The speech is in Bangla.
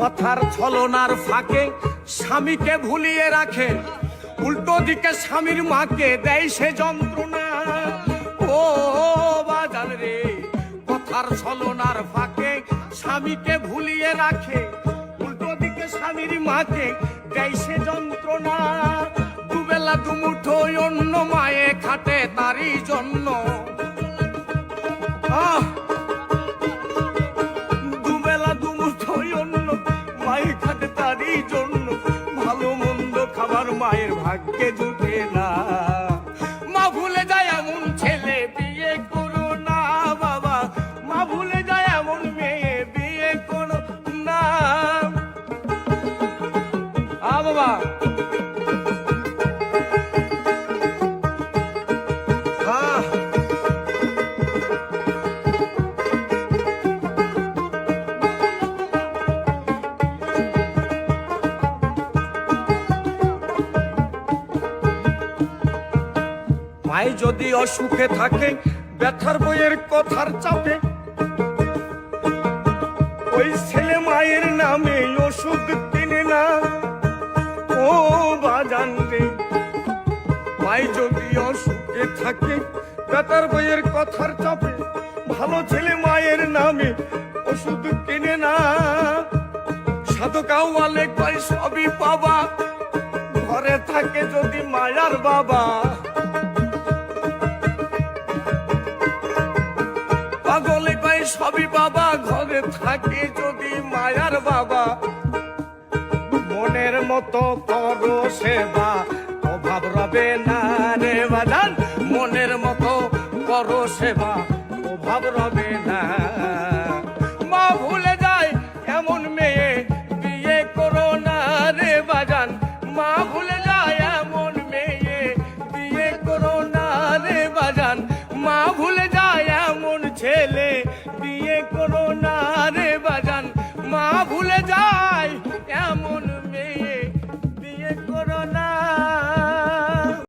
কথার ছলনার ফাঁকে স্বামীকে ভুলিয়ে রাখে। উল্টো দিকে স্বামীর মাকে দেয় সে যন্ত্রণা। ও বাজান রে, কথার ছলনার ফাঁকে স্বামীকে ভুলিয়ে রাখে। উল্টো দিকে স্বামীর মাকে দেয় সে যন্ত্রণা। দুবেলা দুমুঠো অন্য মায়ে খাটে তারই জন্য। খাটে তারই জন্য ভালো মন্দ খাবার মায়ের ভাগ্যে জুটে না। মায় যদি অসুখে থাকে, ব্যথার বইয়ের কথার চাপে। ওই ছেলে মায়ের নামে ওষুধ কিনে না। ও বাজান রে মাই যদি অসুখে থাকে, ব্যথার বইয়ের কথার চাপে, ভালো ছেলে মায়ের নামে ওষুধ কিনে না। সাধু কাউয়ালে কয়, সবই পাবা। ঘরে থাকে যদি মায়ার বাবা। সবই বাবা, ঘরে থাকে যদি মায়ার বাবা। মনের মতো করো সেবা, অভাব রবে না রে বাজান। মনের মতো করো সেবা, অভাব রবে